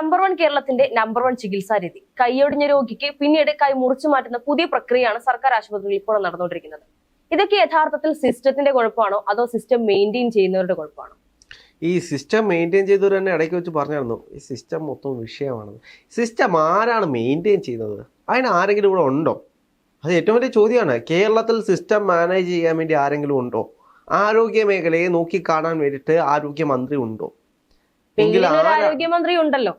Number one കേരളത്തിന്റെ number one ചികിത്സാ രീതി കൈയൊടിഞ്ഞ രോഗിക്ക് പിന്നീട് കൈ മുറിച്ചു മാറ്റുന്ന പുതിയ പ്രക്രിയയാണ് സർക്കാർ ആശുപത്രിയിൽ ഇപ്പോൾ നടന്നുകൊണ്ടിരിക്കുന്നത്. ഇതൊക്കെ യഥാർത്ഥത്തിൽ സിസ്റ്റത്തിന്റെ കുഴപ്പമാണോ? അതോ സിസ്റ്റം മെയിന്റെയിൻ ചെയ്യുന്നവരുടെ കുഴപ്പമാണോ? ഈ സിസ്റ്റം മെയിന്റെയിൻ ചെയ്തവർ തന്നെ ഇടയ്ക്ക് വെച്ച് പറഞ്ഞായിരുന്നു. ഈ സിസ്റ്റം മൊത്തം വിഷയമാണെന്ന്. സിസ്റ്റം ആരാണ് മെയിന്റെയിൻ ചെയ്യുന്നത്? അതിന് ആരെങ്കിലും ഇവിടെ ഉണ്ടോ? അത് ഏറ്റവും വലിയ ചോദ്യമാണ്. കേരളത്തിൽ സിസ്റ്റം മാനേജ് ചെയ്യാൻ വേണ്ടി ആരെങ്കിലും ഉണ്ടോ? ആരോഗ്യ മേഖലയെ നോക്കി കാണാൻ വേണ്ടിയിട്ട് ആരോഗ്യമന്ത്രി ഉണ്ടോ? എങ്കിൽ ആരോഗ്യമന്ത്രി ഉണ്ടല്ലോ.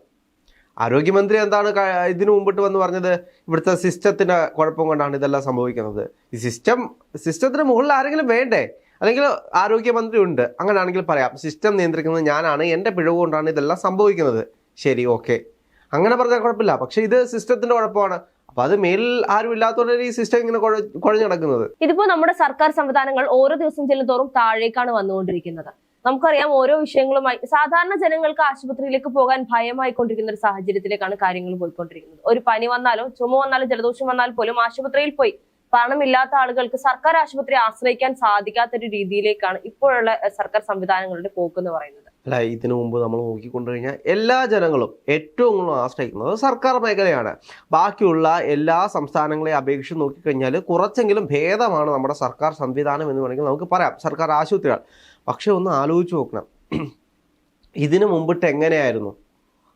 ആരോഗ്യമന്ത്രി എന്താണ് ഇതിനു മുമ്പിട്ട് വന്ന് പറഞ്ഞത്? ഇവിടുത്തെ സിസ്റ്റത്തിന്റെ കുഴപ്പം കൊണ്ടാണ് ഇതെല്ലാം സംഭവിക്കുന്നത്. ഈ സിസ്റ്റം സിസ്റ്റത്തിന് മുകളിൽ ആരെങ്കിലും വേണ്ടേ? അല്ലെങ്കിൽ ആരോഗ്യമന്ത്രി ഉണ്ട്. അങ്ങനെയാണെങ്കിൽ പറയാം. സിസ്റ്റം നിയന്ത്രിക്കുന്നത് ഞാനാണ്. എന്റെ പിഴവ് കൊണ്ടാണ് ഇതെല്ലാം സംഭവിക്കുന്നത്. ശരി ഓക്കെ. അങ്ങനെ പറഞ്ഞാൽ കുഴപ്പമില്ല. പക്ഷെ ഇത് സിസ്റ്റത്തിന്റെ കുഴപ്പമാണ്. അപ്പൊ അത് മേലിൽ ആരും ഇല്ലാത്തവരുടെ ഈ സിസ്റ്റം ഇങ്ങനെ കുഴ- കുഴഞ്ഞു നടക്കുന്നത്. ഇതിപ്പോ നമ്മുടെ സർക്കാർ സംവിധാനങ്ങൾ ഓരോ ദിവസം ചെല്ലുന്തോറും താഴേക്കാണ് വന്നുകൊണ്ടിരിക്കുന്നത്. നമുക്കറിയാം ഓരോ വിഷയങ്ങളുമായി സാധാരണ ജനങ്ങൾക്ക് ആശുപത്രിയിലേക്ക് പോകാൻ ഭയമായിക്കൊണ്ടിരിക്കുന്ന ഒരു സാഹചര്യത്തിലേക്കാണ് കാര്യങ്ങൾ പോയിക്കൊണ്ടിരിക്കുന്നത്. ഒരു പനി വന്നാലോ ചുമ വന്നാലോ ജലദോഷം വന്നാൽ പോലും ആശുപത്രിയിൽ പോയി പണമില്ലാത്ത ആളുകൾക്ക് സർക്കാർ ആശുപത്രി ആശ്രയിക്കാൻ സാധിക്കാത്ത ഒരു രീതിയിലേക്കാണ് ഇപ്പോഴുള്ള സർക്കാർ സംവിധാനങ്ങളുടെ പോക്ക് എന്ന് പറയുന്നത്. അല്ല ഇതിനു മുമ്പ് നമ്മൾ നോക്കിക്കൊണ്ടു കഴിഞ്ഞാൽ എല്ലാ ജനങ്ങളും ഏറ്റവും കൂടുതൽ ആശ്രയിക്കുന്നത് സർക്കാർ മേഖലയാണ്. ബാക്കിയുള്ള എല്ലാ സംസ്ഥാനങ്ങളെ അപേക്ഷിച്ച് നോക്കിക്കഴിഞ്ഞാൽ കുറച്ചെങ്കിലും ഭേദമാണ് നമ്മുടെ സർക്കാർ സംവിധാനം എന്ന് വേണമെങ്കിൽ നമുക്ക് പറയാം. സർക്കാർ ആശുപത്രികൾ. പക്ഷെ ഒന്ന് ആലോചിച്ച് നോക്കണം. ഇതിനു മുമ്പിട്ട് എങ്ങനെയായിരുന്നു?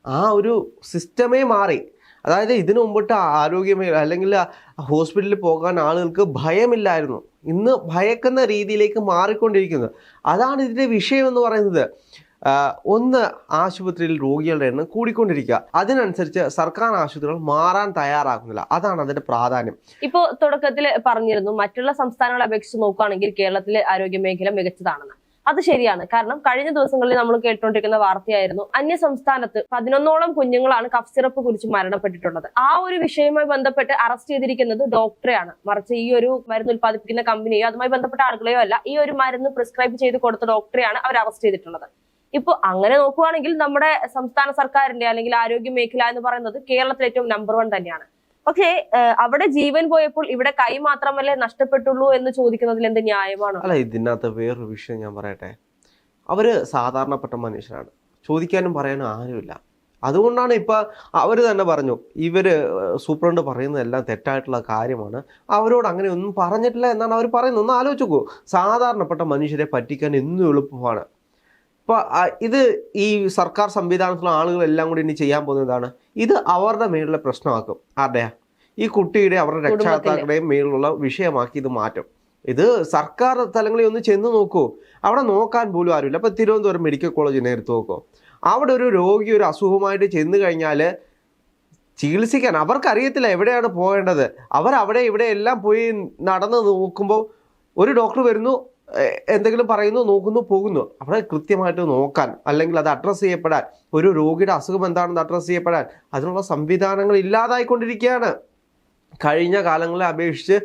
ആ ഒരു സിസ്റ്റമേ മാറി. അതായത് ഇതിനു മുമ്പിട്ട് ആരോഗ്യമേ അല്ലെങ്കിൽ ഹോസ്പിറ്റലിൽ പോകാൻ ആളുകൾക്ക് ഭയമില്ലായിരുന്നു. ഇന്ന് ഭയക്കുന്ന രീതിയിലേക്ക് മാറിക്കൊണ്ടിരിക്കുന്നത് അതാണ് ഇതിന്റെ വിഷയം എന്ന് പറയുന്നത് ഒന്ന് ആശുപത്രിയിൽ രോഗികളുടെ എണ്ണം കൂടിക്കൊണ്ടിരിക്കുക. അതിനനുസരിച്ച് സർക്കാർ ആശുപത്രികൾ മാറാൻ തയ്യാറാകുന്നില്ല. അതാണ് അതിന്റെ പ്രാധാന്യം. ഇപ്പോൾ തുടക്കത്തിൽ പറഞ്ഞിരുന്നു മറ്റുള്ള സംസ്ഥാനങ്ങളെ അപേക്ഷിച്ച് നോക്കുകയാണെങ്കിൽ കേരളത്തിലെ ആരോഗ്യ മേഖല മികച്ചതാണെന്ന്. അത് ശരിയാണ്. കാരണം കഴിഞ്ഞ ദിവസങ്ങളിൽ നമ്മൾ കേട്ടുകൊണ്ടിരിക്കുന്ന വാർത്തയായിരുന്നു. അന്യ സംസ്ഥാനത്ത് പതിനൊന്നോളം കുഞ്ഞുങ്ങളാണ് കഫ് സിറപ്പ് കുറിച്ച് മരണപ്പെട്ടിട്ടുള്ളത്. ആ ഒരു വിഷയവുമായി ബന്ധപ്പെട്ട് അറസ്റ്റ് ചെയ്തിരിക്കുന്നത് ഡോക്ടറെയാണ്. മറിച്ച് ഈ ഒരു മരുന്ന് ഉൽപ്പാദിപ്പിക്കുന്ന കമ്പനിയോ അതുമായി ബന്ധപ്പെട്ട ആളുകളെയോ അല്ല ഈ ഒരു മരുന്ന് പ്രിസ്ക്രൈബ് ചെയ്ത് കൊടുത്ത ഡോക്ടറെയാണ് അവർ അറസ്റ്റ് ചെയ്തിട്ടുള്ളത്. ഇപ്പൊ അങ്ങനെ നോക്കുവാണെങ്കിൽ നമ്മുടെ സംസ്ഥാന സർക്കാരിന്റെ അല്ലെങ്കിൽ ആരോഗ്യ മേഖല എന്ന് പറയുന്നത് കേരളത്തിലെ ഏറ്റവും നമ്പർ വൺ തന്നെയാണ്. പക്ഷേ അവിടെ ജീവൻ പോയപ്പോൾ ഇവിടെ കൈ മാത്രമല്ലേ നഷ്ടപ്പെട്ടുള്ളൂ എന്ന് ചോദിക്കുന്നതിൽ എന്ത് ന്യായമാണോ? അല്ല ഇതിനകത്ത് വേറൊരു വിഷയം ഞാൻ പറയട്ടെ. അവർ സാധാരണപ്പെട്ട മനുഷ്യരാണ്. ചോദിക്കാനും പറയാനും ആരുമില്ല. അതുകൊണ്ടാണ് ഇപ്പൊ അവർ തന്നെ പറഞ്ഞു ഇവർ സൂപ്രണ്ട് പറയുന്നതെല്ലാം തെറ്റായിട്ടുള്ള കാര്യമാണ്. അവരോട് അങ്ങനെ ഒന്നും പറഞ്ഞിട്ടില്ല എന്നാണ് അവർ പറയുന്നത്. ഒന്ന് ആലോചിച്ചു സാധാരണപ്പെട്ട മനുഷ്യരെ പറ്റിക്കാൻ എന്നും എളുപ്പമാണ്. ഇപ്പൊ ആ, ഇത് ഈ സർക്കാർ സംവിധാനത്തിലുള്ള ആളുകളെല്ലാം കൂടി ഇനി ചെയ്യാൻ പോകുന്നതാണ് ഇത് അവരുടെ മേലുള്ള പ്രശ്നമാക്കും. ആരുടെയാ ഈ കുട്ടിയുടെ അവരുടെ. രക്ഷാകർത്താക്കളുടെയും മേലുള്ള വിഷയമാക്കി ഇത് മാറ്റും. ഇത് സർക്കാർ തലങ്ങളിൽ ഒന്ന് ചെന്ന് നോക്കൂ. അവിടെ നോക്കാൻ പോലും ആരുമില്ല. അപ്പോൾ തിരുവനന്തപുരം മെഡിക്കൽ കോളേജിനെ എടുത്ത് നോക്കൂ. അവിടെ ഒരു രോഗി ഒരു അസുഖമായിട്ട് ചെന്ന് കഴിഞ്ഞാൽ ചികിത്സിക്കാൻ അവർക്കറിയത്തില്ല എവിടെയാണ് പോകേണ്ടത്. അവർ അവിടെ ഇവിടെ എല്ലാം പോയി നടന്ന് നോക്കുമ്പോൾ ഒരു ഡോക്ടർ വരുന്നു എന്തെങ്കിലും പറയുന്നു നോക്കുന്നു പോകുന്നു. അവിടെ കൃത്യമായിട്ട് നോക്കാൻ അല്ലെങ്കിൽ അത് അഡ്രസ്സ് ചെയ്യപ്പെടാൻ ഒരു രോഗിയുടെ അസുഖം എന്താണെന്ന് അഡ്രസ്സ് ചെയ്യപ്പെടാൻ അതിനുള്ള സംവിധാനങ്ങൾ ഇല്ലാതായിക്കൊണ്ടിരിക്കുകയാണ്. കഴിഞ്ഞ കാലങ്ങളെ അപേക്ഷിച്ച്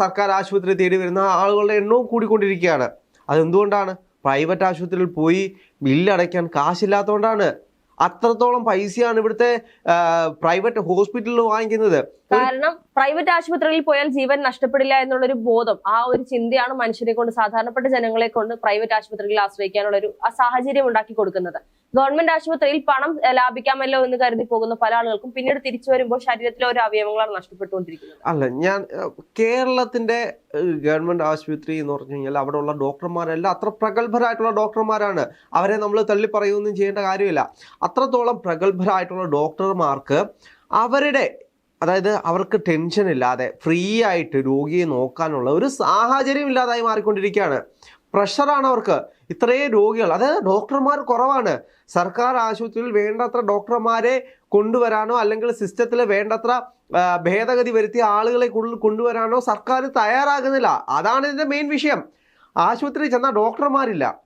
സർക്കാർ ആശുപത്രി തേടി വരുന്ന ആളുകളുടെ എണ്ണവും കൂടിക്കൊണ്ടിരിക്കുകയാണ്. അതെന്തുകൊണ്ടാണ്? പ്രൈവറ്റ് ആശുപത്രിയിൽ പോയി ബില്ലടയ്ക്കാൻ കാശില്ലാത്തതുകൊണ്ടാണ്. അത്രത്തോളം പൈസയാണ് ഇവിടുത്തെ പ്രൈവറ്റ് ഹോസ്പിറ്റലിൽ വാങ്ങിക്കുന്നത്. കാരണം പ്രൈവറ്റ് ആശുപത്രിയിൽ പോയാൽ ജീവൻ നഷ്ടപ്പെടില്ല എന്നുള്ളൊരു ബോധം ആ ഒരു ചിന്തയാണ് മനുഷ്യരെ കൊണ്ട് സാധാരണപ്പെട്ട ജനങ്ങളെ കൊണ്ട് പ്രൈവറ്റ് ആശുപത്രിയിൽ ആശ്രയിക്കാനുള്ള ഒരു സാഹചര്യം ഉണ്ടാക്കി കൊടുക്കുന്നത്. ഗവൺമെന്റ് ആശുപത്രിയിൽ പണം ലാഭിക്കാമല്ലോ എന്ന് കരുതി പോകുന്ന പല ആളുകൾക്കും പിന്നീട് തിരിച്ചു വരുമ്പോൾ ശരീരത്തിലെ ഒരു അവയവങ്ങളാണ് നഷ്ടപ്പെട്ടുകൊണ്ടിരിക്കുന്നത്. അല്ല ഞാൻ കേരളത്തിന്റെ ഗവൺമെന്റ് ആശുപത്രി എന്ന് പറഞ്ഞു കഴിഞ്ഞാൽ അവിടെയുള്ള ഡോക്ടർമാരെല്ലാം അത്ര പ്രഗത്ഭരായിട്ടുള്ള ഡോക്ടർമാരാണ്. അവരെ നമ്മൾ തള്ളി പറയുകയൊന്നും ചെയ്യേണ്ട കാര്യമില്ല. അത്രത്തോളം പ്രഗത്ഭരായിട്ടുള്ള ഡോക്ടർമാർക്ക് അവരുടെ അതായത് അവർക്ക് ടെൻഷൻ ഇല്ലാതെ ഫ്രീ ആയിട്ട് രോഗിയെ നോക്കാനുള്ള ഒരു സാഹചര്യം ഇല്ലാതായി മാറിക്കൊണ്ടിരിക്കുകയാണ്. പ്രഷറാണ് അവർക്ക്. ഇത്രയും രോഗികൾ അതായത് ഡോക്ടർമാർ കുറവാണ്. സർക്കാർ ആശുപത്രിയിൽ വേണ്ടത്ര ഡോക്ടർമാരെ കൊണ്ടുവരാനോ അല്ലെങ്കിൽ സിസ്റ്റത്തിൽ വേണ്ടത്ര ഭേദഗതി വരുത്തിയ ആളുകളെ കൊണ്ടുവരാനോ സർക്കാർ തയ്യാറാകുന്നില്ല. അതാണ് ഇതിന്റെ മെയിൻ വിഷയം. ആശുപത്രിയിൽ ചെന്നാൽ ഡോക്ടർമാരില്ല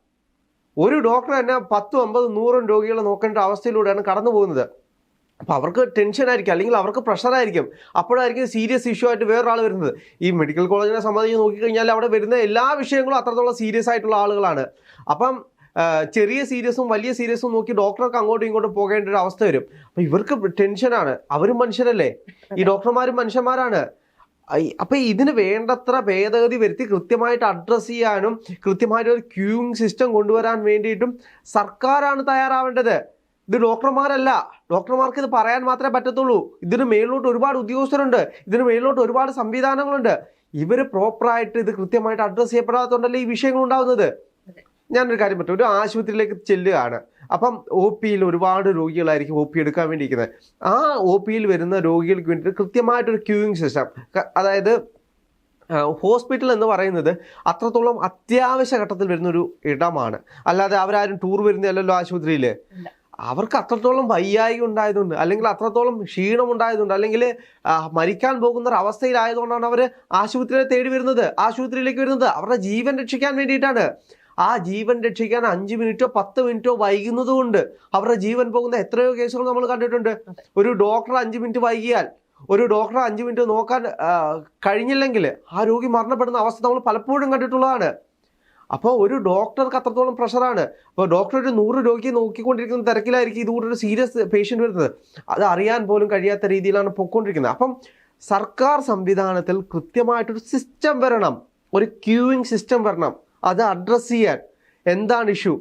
ഒരു ഡോക്ടർ തന്നെ പത്തും അമ്പതും നൂറും രോഗികളെ നോക്കേണ്ട അവസ്ഥയിലൂടെയാണ് കടന്നു പോകുന്നത് അപ്പൊ അവർക്ക് ടെൻഷൻ ആയിരിക്കും. അല്ലെങ്കിൽ അവർക്ക് പ്രഷറായിരിക്കും അപ്പോഴായിരിക്കും സീരിയസ് ഇഷ്യൂ ആയിട്ട് വേറൊരാൾ വരുന്നത്. ഈ മെഡിക്കൽ കോളേജിനെ സംബന്ധിച്ച് നോക്കിക്കഴിഞ്ഞാൽ അവിടെ വരുന്ന എല്ലാ വിഷയങ്ങളും അത്രത്തോളം സീരിയസ് ആയിട്ടുള്ള ആളുകളാണ്. അപ്പം ചെറിയ സീരിയസും വലിയ സീരിയസും നോക്കി ഡോക്ടർക്ക് അങ്ങോട്ടും ഇങ്ങോട്ടും പോകേണ്ട ഒരു അവസ്ഥ വരും. അപ്പം ഇവർക്ക് ടെൻഷനാണ് അവരും മനുഷ്യരല്ലേ? ഈ ഡോക്ടർമാരും മനുഷ്യന്മാരാണ്. അപ്പം അപ്പൊ ഇതിന് വേണ്ടത്ര ഭേദഗതി വരുത്തി കൃത്യമായിട്ട് അഡ്രസ്സ് ചെയ്യാനും കൃത്യമായിട്ട് ഒരു ക്യൂയിങ് സിസ്റ്റം കൊണ്ടുവരാൻ വേണ്ടിയിട്ടും സർക്കാരാണ് തയ്യാറാവേണ്ടത്. ഇത് ഡോക്ടർമാരല്ല. ഡോക്ടർമാർക്ക് ഇത് പറയാൻ മാത്രമേ പറ്റത്തുള്ളൂ. ഇതിന് മേളിലോട്ട് ഒരുപാട് ഉദ്യോഗസ്ഥരുണ്ട്. ഇതിന് മേളിലോട്ട് ഒരുപാട് സംവിധാനങ്ങളുണ്ട്. ഇവർ പ്രോപ്പറായിട്ട് ഇത് കൃത്യമായിട്ട് അഡ്രസ്സ് ചെയ്യപ്പെടാത്തതുകൊണ്ടല്ലേ ഈ വിഷയങ്ങൾ ഉണ്ടാകുന്നത് ഞാനൊരു കാര്യം പറ്റും ഒരു ആശുപത്രിയിലേക്ക് ചെല്ലുകയാണ്. അപ്പം ഒ പിയിൽ ഒരുപാട് രോഗികളായിരിക്കും ഒ പി എടുക്കാൻ വേണ്ടിയിരിക്കുന്നത്. ആ ഒ പിയിൽ വരുന്ന രോഗികൾക്ക് വേണ്ടിയിട്ട് കൃത്യമായിട്ടൊരു ക്യൂയിങ് സിസ്റ്റം അതായത് ഹോസ്പിറ്റൽ എന്ന് പറയുന്നത് അത്രത്തോളം അത്യാവശ്യ ഘട്ടത്തിൽ വരുന്ന ഒരു ഇടമാണ്. അല്ലാതെ അവരാരും ടൂർ വരുന്നതല്ലല്ലോ ആശുപത്രിയിൽ. അവർക്ക് അത്രത്തോളം വയ്യായിക ഉണ്ടായതുകൊണ്ട് അല്ലെങ്കിൽ അത്രത്തോളം ക്ഷീണം ഉണ്ടായതുകൊണ്ട് അല്ലെങ്കിൽ മരിക്കാൻ പോകുന്ന ഒരു അവസ്ഥയിലായതുകൊണ്ടാണ് അവർ ആശുപത്രിയെ തേടി വരുന്നത്. ആശുപത്രിയിലേക്ക് വരുന്നത് അവരുടെ ജീവൻ രക്ഷിക്കാൻ വേണ്ടിയിട്ടാണ്. ആ ജീവൻ രക്ഷിക്കാൻ അഞ്ച് മിനിറ്റോ പത്ത് മിനിറ്റോ വൈകുന്നതുകൊണ്ട് അവരുടെ ജീവൻ പോകുന്ന എത്രയോ കേസുകൾ നമ്മൾ കണ്ടിട്ടുണ്ട്. ഒരു ഡോക്ടർ അഞ്ച് മിനിറ്റ് വൈകിയാൽ ഒരു ഡോക്ടർ അഞ്ച് മിനിറ്റ് നോക്കാൻ കഴിഞ്ഞില്ലെങ്കിൽ ആ രോഗി മരണപ്പെടുന്ന അവസ്ഥ നമ്മൾ പലപ്പോഴും കണ്ടിട്ടുള്ളതാണ്. അപ്പോൾ ഒരു ഡോക്ടർക്ക് അത്രത്തോളം പ്രഷറാണ് അപ്പോൾ ഡോക്ടർ ഒരു നൂറ് രോഗിയെ നോക്കിക്കൊണ്ടിരിക്കുന്ന തിരക്കിലായിരിക്കും ഇതുകൂടെ ഒരു സീരിയസ് പേഷ്യന്റ് വരുന്നത്. അത് അറിയാൻ പോലും കഴിയാത്ത രീതിയിലാണ് പൊയ്ക്കൊണ്ടിരിക്കുന്നത്. അപ്പം സർക്കാർ സംവിധാനത്തിൽ കൃത്യമായിട്ടൊരു സിസ്റ്റം വരണം. ഒരു ക്യൂയിങ് സിസ്റ്റം വരണം. അത് അഡ്രസ്സ് ചെയ്യാൻ. എന്താണ് ഇഷ്യൂ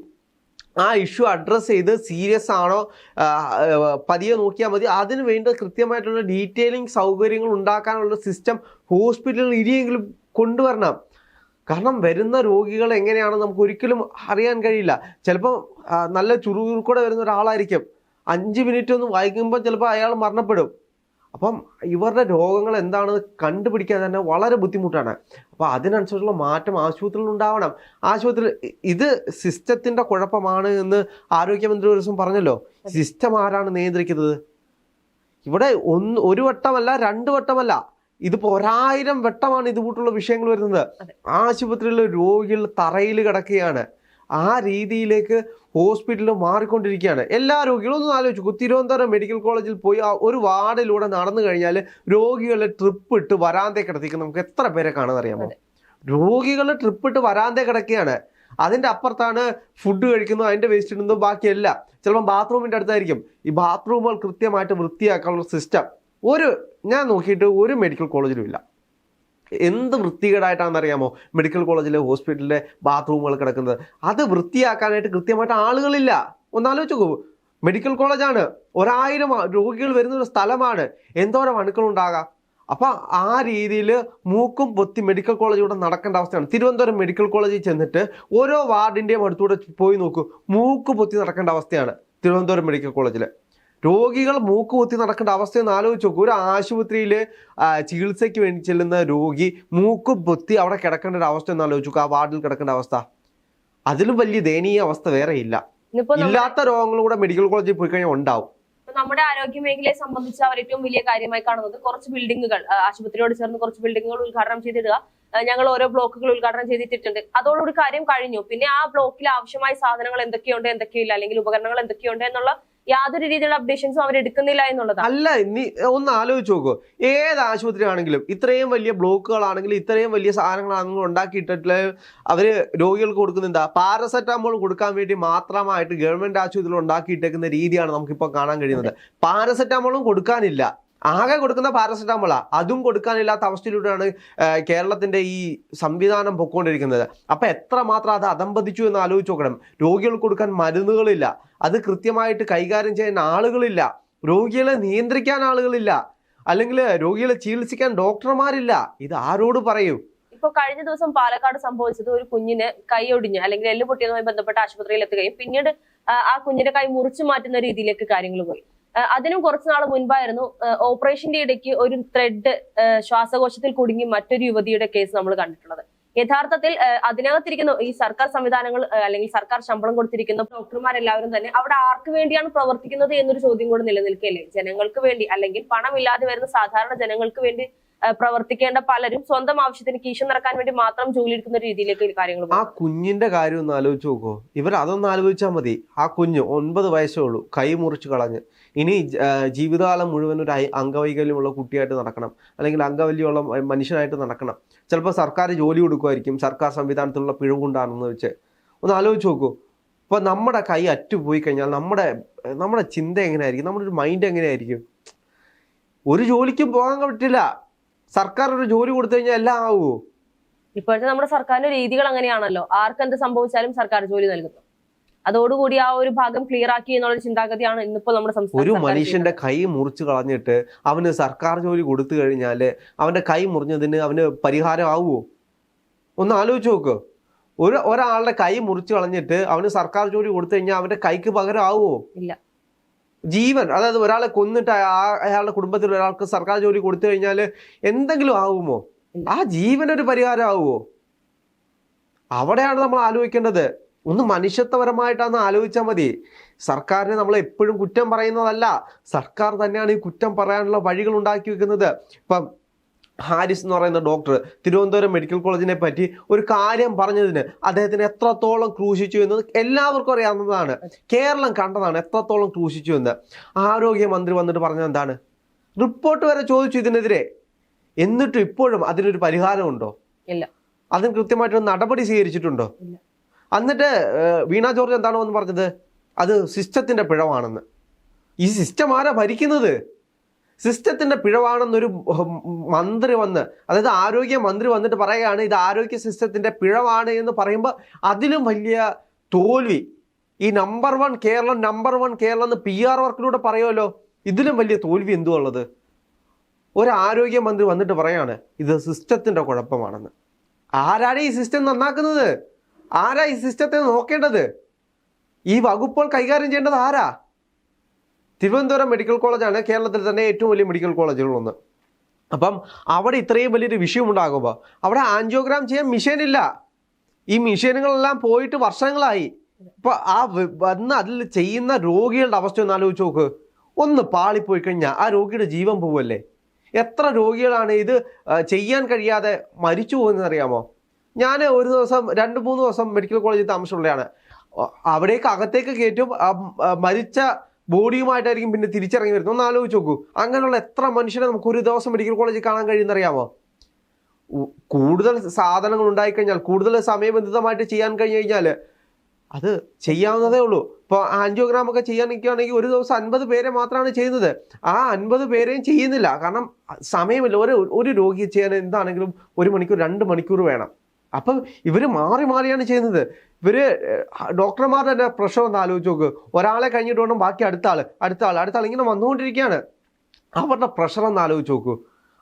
ആ ഇഷ്യൂ അഡ്രസ്സ് ചെയ്ത് സീരിയസ് ആണോ? പതിയെ നോക്കിയാൽ മതി. അതിന് വേണ്ട കൃത്യമായിട്ടുള്ള ഡീറ്റെയിലിംഗ് സൗകര്യങ്ങൾ ഉണ്ടാക്കാനുള്ള സിസ്റ്റം ഹോസ്പിറ്റലിൽ ഇനിയെങ്കിലും കൊണ്ടുവരണം. കാരണം വരുന്ന രോഗികൾ എങ്ങനെയാണ് നമുക്ക് ഒരിക്കലും അറിയാൻ കഴിയില്ല. ചിലപ്പോൾ നല്ല ചുറുചുറുക്കോടെ വരുന്ന ഒരാളായിരിക്കും. അഞ്ച് മിനിറ്റ് ഒന്ന് വായിക്കുമ്പോൾ ചിലപ്പോൾ അയാൾ മരണപ്പെടും. അപ്പം ഇവരുടെ രോഗങ്ങൾ എന്താണെന്ന് കണ്ടുപിടിക്കാൻ തന്നെ വളരെ ബുദ്ധിമുട്ടാണ്. അപ്പോൾ അതിനനുസരിച്ചുള്ള മാറ്റം ആശുപത്രിയിൽ ഉണ്ടാവണം. ആശുപത്രി ഇത് സിസ്റ്റത്തിന്റെ കുഴപ്പമാണ് എന്ന് ആരോഗ്യമന്ത്രി ഒരു ദിവസം പറഞ്ഞല്ലോ. സിസ്റ്റം ആരാണ് നിയന്ത്രിക്കുന്നത്? ഇവിടെ ഒന്ന് ഒരു വട്ടമല്ല രണ്ട് വട്ടമല്ല. ഇതിപ്പോ ഒരായിരം വട്ടമാണ് ഇതുകൂട്ടുള്ള വിഷയങ്ങൾ വരുന്നത്. ആശുപത്രിയിലെ രോഗികൾ തറയിൽ കിടക്കുകയാണ്. ആ രീതിയിലേക്ക് ഹോസ്പിറ്റലിൽ മാറിക്കൊണ്ടിരിക്കുകയാണ്. എല്ലാ രോഗികളും ഒന്ന് ആലോചിച്ചു തിരുവനന്തപുരം മെഡിക്കൽ കോളേജിൽ പോയി ആ ഒരു വാർഡിലൂടെ നടന്നു കഴിഞ്ഞാൽ രോഗികളെ ട്രിപ്പ് ഇട്ട് വരാന്തേ കിടത്തിക്കുന്ന നമുക്ക് എത്ര പേരെ കാണാൻ അറിയാമോ? രോഗികളെ ട്രിപ്പ് ഇട്ട് വരാന്തേ കിടക്കുകയാണ്. അതിന്റെ അപ്പുറത്താണ് ഫുഡ് കഴിക്കുന്നതും അതിന്റെ വേസ്റ്റ് ഇടുന്നതും ബാക്കിയല്ല. ചിലപ്പം ബാത്റൂമിന്റെ അടുത്തായിരിക്കും. ഈ ബാത്റൂമുകൾ കൃത്യമായിട്ട് വൃത്തിയാക്കാനുള്ള സിസ്റ്റം ഒരു ഞാൻ നോക്കിയിട്ട് ഒരു മെഡിക്കൽ കോളേജിലും ഇല്ല. എന്ത് വൃത്തികേടായിട്ടാണെന്നറിയാമോ? മെഡിക്കൽ കോളേജിലെ ഹോസ്പിറ്റലിലെ ബാത്റൂമുകൾ കിടക്കുന്നത്. അത് വൃത്തിയാക്കാനായിട്ട് കൃത്യമായിട്ട് ആളുകളില്ല. ഒന്നാലോചിച്ച് നോക്കൂ മെഡിക്കൽ കോളേജാണ് ഒരായിരം രോഗികൾ വരുന്ന ഒരു സ്ഥലമാണ്. എന്തോരം അണുക്കൾ ഉണ്ടാകാം. അപ്പൊ ആ രീതിയിൽ മൂക്കും പൊത്തി മെഡിക്കൽ കോളേജിലൂടെ നടക്കേണ്ട അവസ്ഥയാണ്. തിരുവനന്തപുരം മെഡിക്കൽ കോളേജിൽ ചെന്നിട്ട് ഓരോ വാർഡിന്റെയും അടുത്തൂടെ പോയി നോക്കൂ. മൂക്ക് പൊത്തി നടക്കേണ്ട അവസ്ഥയാണ് തിരുവനന്തപുരം മെഡിക്കൽ കോളേജിൽ രോഗികൾ മൂക്ക് പൊത്തി നടക്കേണ്ട അവസ്ഥയൊന്ന് ആലോചിച്ച് നോക്കൂ. ഒരു ആശുപത്രിയിൽ ചികിത്സയ്ക്ക് വേണ്ടി ചെല്ലുന്ന രോഗി മൂക്ക് പൊത്തി അവിടെ കിടക്കേണ്ട ഒരു അവസ്ഥ ഒന്ന് ആലോചിച്ച് നോക്കൂ. ആ വാർഡിൽ കിടക്കേണ്ട അവസ്ഥ. അതിലും വലിയ ദയനീയ അവസ്ഥ വേറെ ഇല്ല. ഇല്ലാത്ത രോഗങ്ങളും കൂടെ മെഡിക്കൽ കോളേജിൽ പോയി കഴിഞ്ഞാൽ ഉണ്ടാവും. നമ്മുടെ ആരോഗ്യ മേഖലയെ സംബന്ധിച്ച് അവർ ഏറ്റവും വലിയ കാര്യമായി കാണുന്നത് കുറച്ച് ബിൽഡിങ്ങുകൾ ആശുപത്രിയോട് ചേർന്ന് കുറച്ച് ബിൽഡിങ്ങുകൾ ഉദ്ഘാടനം ചെയ്തിടുക. ഞങ്ങൾ ഓരോ ബ്ലോക്കുകൾ ഉദ്ഘാടനം ചെയ്തിട്ടുണ്ട് അതോടുകൂടി കാര്യം കഴിഞ്ഞു. പിന്നെ ആ ബ്ലോക്കിൽ ആവശ്യമായ സാധനങ്ങൾ എന്തൊക്കെയുണ്ട് എന്തൊക്കെയില്ല അല്ലെങ്കിൽ ഉപകരണങ്ങൾ എന്തൊക്കെയുണ്ട് എന്നുള്ള യാതൊരു രീതിയിലുള്ള അപ്ഡേഷൻസും അവർ എടുക്കുന്നില്ല എന്നുള്ളതാണ്. അല്ല നീ ഒന്ന് ആലോചിച്ച് നോക്കൂ. ഏത് ആശുപത്രി ആണെങ്കിലും ഇത്രയും വലിയ ബ്ലോക്കുകളാണെങ്കിലും ഇത്രയും വലിയ സാധനങ്ങളാണെങ്കിലും ഉണ്ടാക്കിയിട്ടിട്ട് അവർ രോഗികൾക്ക് കൊടുക്കുന്ന എന്താ? പാരസെറ്റാമോൾ കൊടുക്കാൻ വേണ്ടി മാത്രമായിട്ട് ഗവൺമെന്റ് ആശുപത്രിയിൽ ഉണ്ടാക്കിയിട്ടേക്കുന്ന രീതിയാണ് നമുക്കിപ്പോൾ കാണാൻ കഴിയുന്നത്. പാരസെറ്റാമോളും കൊടുക്കാനില്ല. ആകെ കൊടുക്കുന്ന പാരസെറ്റാമോളാ. അതും കൊടുക്കാനില്ലാത്ത അവസ്ഥയിലൂടെയാണ് കേരളത്തിന്റെ ഈ സംവിധാനം പൊക്കോണ്ടിരിക്കുന്നത്. അപ്പൊ എത്രമാത്രം അത് അതമ്പതിച്ചു എന്ന് ആലോചിച്ച് നോക്കണം. രോഗികൾക്ക് കൊടുക്കാൻ മരുന്നുകളില്ല. അത് കൃത്യമായിട്ട് കൈകാര്യം ചെയ്യാൻ ആളുകളില്ല. രോഗികളെ നിയന്ത്രിക്കാൻ ആളുകളില്ല. അല്ലെങ്കിൽ രോഗികളെ ചികിത്സിക്കാൻ ഡോക്ടർമാരില്ല. ഇത് ആരോട് പറയൂ? ഇപ്പൊ കഴിഞ്ഞ ദിവസം പാലക്കാട് സംഭവിച്ചത് ഒരു കുഞ്ഞിന് കൈ ഒടിഞ്ഞ് അല്ലെങ്കിൽ എല്ല് പൊട്ടിയതുമായി ബന്ധപ്പെട്ട ആശുപത്രിയിൽ എത്തുകയും പിന്നീട് ആ, കുഞ്ഞിന്റെ കൈ മുറിച്ചു മാറ്റുന്ന രീതിയിലേക്ക് കാര്യങ്ങൾ പോയി. അതിനും കുറച്ചു നാൾ മുൻപായിരുന്നു ഓപ്പറേഷന്റെ ഇടയ്ക്ക് ഒരു ത്രെഡ് ശ്വാസകോശത്തിൽ കുടുങ്ങി മറ്റൊരു യുവതിയുടെ കേസ് നമ്മൾ കണ്ടിട്ടുള്ളത്. യഥാർത്ഥത്തിൽ അതിനകത്തിരിക്കുന്ന ഈ സർക്കാർ സംവിധാനങ്ങൾ അല്ലെങ്കിൽ സർക്കാർ ശമ്പളം കൊടുത്തിരിക്കുന്ന ഡോക്ടർമാരെല്ലാവരും തന്നെ അവിടെ ആർക്ക് വേണ്ടിയാണ് പ്രവർത്തിക്കുന്നത് എന്നൊരു ചോദ്യം കൂടെ നിലനിൽക്കുകയല്ലേ? ജനങ്ങൾക്ക് വേണ്ടി അല്ലെങ്കിൽ പണമില്ലാതെ വരുന്ന സാധാരണ ജനങ്ങൾക്ക് വേണ്ടി പ്രവർത്തിക്കേണ്ട പലരും സ്വന്തം ആവശ്യത്തിന് കീശ നിറക്കാൻ വേണ്ടി മാത്രം ജോലി എടുക്കുന്ന രീതിയിലേക്ക് കാര്യങ്ങൾ ആ കുഞ്ഞിന്റെ കാര്യം ഒന്ന് ആലോചിച്ച് നോക്കോ. ഇവർ അതൊന്ന് ആലോചിച്ചാൽ മതി. ആ കുഞ്ഞ് ഒൻപത് വയസ്സേ ഉള്ളൂ കൈ മുറിച്ച് കളഞ്ഞ്. ഇനി ജീവിതകാലം മുഴുവൻ ഒരു അംഗവൈകല്യമുള്ള കുട്ടിയായിട്ട് നടക്കണം. അല്ലെങ്കിൽ അംഗവല്യമുള്ള മനുഷ്യനായിട്ട് നടക്കണം. ചിലപ്പോൾ സർക്കാർ ജോലി കൊടുക്കുമായിരിക്കും. സർക്കാർ സംവിധാനത്തിലുള്ള പിഴവുകൊണ്ടാണെന്ന് വെച്ച്. ഒന്ന് ആലോചിച്ച് നോക്കൂ. ഇപ്പോൾ നമ്മുടെ കൈ അറ്റുപോയി കഴിഞ്ഞാൽ നമ്മുടെ നമ്മുടെ ചിന്ത എങ്ങനെയായിരിക്കും? നമ്മുടെ ഒരു മൈൻഡ് എങ്ങനെയായിരിക്കും? ഒരു ജോലിക്കും പോകാൻ പറ്റില്ല. സർക്കാർ ഒരു ജോലി കൊടുത്തു കഴിഞ്ഞാൽ എല്ലാം ആവുമോ ഇപ്പോഴത്തെ നമ്മുടെ സർക്കാരിന്റെ രീതികൾ അങ്ങനെയാണല്ലോ. ആർക്കെന്ത് സംഭവിച്ചാലും സർക്കാർ ജോലി നൽകുന്നു. അതോടുകൂടി ആ ഒരു ഭാഗം ക്ലിയർ ആക്കി എന്നുള്ള ചിന്താഗതിയാണ് ഇന്നിപ്പോ നമ്മുടെ സംസ്ഥാനം ഒരു മനുഷ്യന്റെ കൈ മുറിച്ച് കളഞ്ഞിട്ട് അവന് സർക്കാർ ജോലി കൊടുത്തു കഴിഞ്ഞാൽ അവന്റെ കൈ മുറിഞ്ഞതിന് അവന് പരിഹാരം ആവുമോ ഒന്ന് ആലോചിച്ച് നോക്ക്. ഒരു ഒരാളുടെ കൈ മുറിച്ച് കളഞ്ഞിട്ട് അവന് സർക്കാർ ജോലി കൊടുത്തു കഴിഞ്ഞാൽ അവന്റെ കൈക്ക് പകരം ആവുമോ ഇല്ല. ജീവൻ അതായത് ഒരാളെ കൊന്നിട്ട് ആ- അയാളുടെ കുടുംബത്തിൽ ഒരാൾക്ക് സർക്കാർ ജോലി കൊടുത്തു കഴിഞ്ഞാൽ എന്തെങ്കിലും ആവുമോ. ആ ജീവനൊരു പരിഹാരം ആവുമോ അവിടെയാണ് നമ്മൾ ആലോചിക്കേണ്ടത്. ഒന്ന് മനുഷ്യത്വപരമായിട്ടാണ് ആലോചിച്ചാൽ മതി. സർക്കാരിനെ നമ്മൾ എപ്പോഴും കുറ്റം പറയുന്നതല്ല. സർക്കാർ തന്നെയാണ് ഈ കുറ്റം പറയാനുള്ള വഴികൾ ഉണ്ടാക്കി വെക്കുന്നത്. ഇപ്പം ഹാരിസ് എന്ന് പറയുന്ന ഡോക്ടർ തിരുവനന്തപുരം മെഡിക്കൽ കോളേജിനെ പറ്റി ഒരു കാര്യം പറഞ്ഞതിന് അദ്ദേഹത്തിന് എത്രത്തോളം ക്രൂശിച്ചു എന്നത് എല്ലാവർക്കും അറിയാവുന്നതാണ്. കേരളം കണ്ടതാണ് എത്രത്തോളം ക്രൂശിച്ചു എന്ന്. ആരോഗ്യമന്ത്രി വന്നിട്ട് പറഞ്ഞത് എന്താണ്? റിപ്പോർട്ട് വരെ ചോദിച്ചു ഇതിനെതിരെ. എന്നിട്ടും ഇപ്പോഴും അതിനൊരു പരിഹാരമുണ്ടോ? ഇല്ല. അതിന് കൃത്യമായിട്ടൊരു നടപടി സ്വീകരിച്ചിട്ടുണ്ടോ. എന്നിട്ട് വീണ ജോർജ് എന്താണോ എന്ന് പറഞ്ഞത്? അത് സിസ്റ്റത്തിന്റെ പിഴവാണെന്ന്. ഈ സിസ്റ്റം ആരാ ഭരിക്കുന്നത്? സിസ്റ്റത്തിന്റെ പിഴവാണെന്നൊരു മന്ത്രി വന്ന് അതായത് ആരോഗ്യ മന്ത്രി വന്നിട്ട് പറയുകയാണ് ഇത് ആരോഗ്യ സിസ്റ്റത്തിന്റെ പിഴവാണ് എന്ന് പറയുമ്പോൾ അതിലും വലിയ തോൽവി. ഈ number one Keralam number one Keralam എന്ന് പി ആർ വർക്കിലൂടെ പറയുമല്ലോ ഇതിലും വലിയ തോൽവി എന്തുള്ളത് ഒരു ആരോഗ്യമന്ത്രി വന്നിട്ട് പറയാണ് ഇത് സിസ്റ്റത്തിന്റെ കുഴപ്പമാണെന്ന്. ആരാണ് ഈ സിസ്റ്റം നന്നാക്കുന്നത്? ആരാ ഈ സിസ്റ്റത്തെ നോക്കേണ്ടത്? ഈ വകുപ്പുകൾ കൈകാര്യം ചെയ്യേണ്ടത് ആരാ? തിരുവനന്തപുരം മെഡിക്കൽ കോളേജാണ് കേരളത്തിൽ തന്നെ ഏറ്റവും വലിയ മെഡിക്കൽ കോളേജുകളൊന്ന് അപ്പം അവിടെ ഇത്രയും വലിയൊരു വിഷയം ഉണ്ടാകുമ്പോൾ അവിടെ ആൻജിയോഗ്രാം ചെയ്യാൻ മിഷീൻ ഇല്ല ഈ മിഷീനുകളെല്ലാം പോയിട്ട് വർഷങ്ങളായി. ഇപ്പൊ ആ വന്ന് അതിൽ ചെയ്യുന്ന രോഗികളുടെ അവസ്ഥ ഒന്ന് ആലോചിച്ച് നോക്ക്. ഒന്ന് പാളിപ്പോയി കഴിഞ്ഞാൽ ആ രോഗിയുടെ ജീവൻ പോവല്ലേ? എത്ര രോഗികളാണ് ഇത് ചെയ്യാൻ കഴിയാതെ മരിച്ചു പോകുന്നതെന്ന് അറിയാമോ? ഞാൻ ഒരു ദിവസം രണ്ട് മൂന്ന് ദിവസം മെഡിക്കൽ കോളേജിൽ താമസമുള്ളതാണ് അവിടേക്ക് അകത്തേക്ക് കയറ്റും മരിച്ച ബോഡിയുമായിട്ടായിരിക്കും പിന്നെ തിരിച്ചിറങ്ങി വരുന്നത്. ഒന്ന് ആലോചിച്ച് നോക്കൂ. അങ്ങനെയുള്ള എത്ര മനുഷ്യരെ നമുക്ക് ഒരു ദിവസം മെഡിക്കൽ കോളേജിൽ കാണാൻ കഴിയുന്നറിയാമോ കൂടുതൽ സാധനങ്ങൾ ഉണ്ടായിക്കഴിഞ്ഞാൽ കൂടുതൽ സമയബന്ധിതമായിട്ട് ചെയ്യാൻ കഴിഞ്ഞു കഴിഞ്ഞാൽ അത് ചെയ്യാവുന്നതേ ഉള്ളൂ. ഇപ്പോൾ ആൻജിയോഗ്രാം ഒക്കെ ചെയ്യാൻ നിൽക്കുകയാണെങ്കിൽ ഒരു ദിവസം അൻപത് പേരെ മാത്രമാണ് ചെയ്യുന്നത്. ആ അൻപത് പേരെയും ചെയ്യുന്നില്ല. കാരണം സമയമില്ല. ഒരു ഒരു രോഗിയെ ചെയ്യാൻ എന്താണെങ്കിലും ഒരു മണിക്കൂർ രണ്ട് മണിക്കൂർ വേണം. അപ്പം ഇവർ മാറി മാറിയാണ് ചെയ്യുന്നത്. ഡോക്ടർമാർ ഡോക്ടർമാരുടെ തന്നെ പ്രശ്നം ഒന്ന് ആലോചിച്ച് നോക്ക്. ഒരാളെ കഴിഞ്ഞിട്ട് വേണം ബാക്കി അടുത്ത ആൾ അടുത്ത ആൾ അടുത്ത ആൾ ഇങ്ങനെ വന്നുകൊണ്ടിരിക്കുകയാണ്. അവരുടെ പ്രഷർ ഒന്ന് ആലോചിച്ച് നോക്കൂ.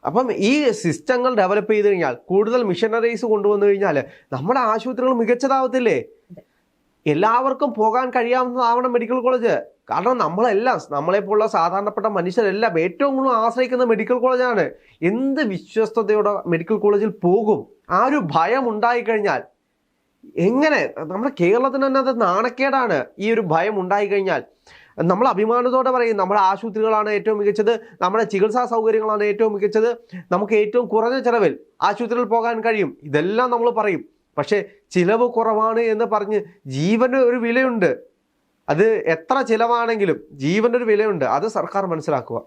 അപ്പം ഈ സിസ്റ്റങ്ങൾ ഡെവലപ്പ് ചെയ്ത് കഴിഞ്ഞാൽ കൂടുതൽ മിഷനറീസ് കൊണ്ടുവന്നു കഴിഞ്ഞാൽ നമ്മുടെ ആശുപത്രികൾ മികച്ചതാവത്തില്ലേ? എല്ലാവർക്കും പോകാൻ കഴിയാവുന്നതാവണം മെഡിക്കൽ കോളേജ്. കാരണം നമ്മളെല്ലാം നമ്മളെപ്പോലുള്ള സാധാരണപ്പെട്ട മനുഷ്യരെല്ലാം ഏറ്റവും കൂടുതൽ ആശ്രയിക്കുന്ന മെഡിക്കൽ കോളേജാണ്. എന്ത് വിശ്വസ്തയോടെ മെഡിക്കൽ കോളേജിൽ പോകും? ആ ഒരു ഭയം ഉണ്ടായിക്കഴിഞ്ഞാൽ എങ്ങനെ നമ്മുടെ കേരളത്തിന് തന്നെ അത് നാണക്കേടാണ്. ഈ ഒരു ഭയം ഉണ്ടായിക്കഴിഞ്ഞാൽ നമ്മൾ അഭിമാനത്തോടെ പറയും നമ്മുടെ ആശുപത്രികളാണ് ഏറ്റവും മികച്ചത് നമ്മുടെ ചികിത്സാ സൗകര്യങ്ങളാണ് ഏറ്റവും മികച്ചത് നമുക്ക് ഏറ്റവും കുറഞ്ഞ ചിലവിൽ ആശുപത്രിയിൽ പോകാൻ കഴിയും. ഇതെല്ലാം നമ്മൾ പറയും. പക്ഷേ ചിലവ് കുറവാണ് എന്ന് പറഞ്ഞ് ജീവന് ഒരു വിലയുണ്ട്. അത് എത്ര ചിലവാണെങ്കിലും ജീവന്റെ ഒരു വിലയുണ്ട്. അത് സർക്കാർ മനസ്സിലാക്കുക.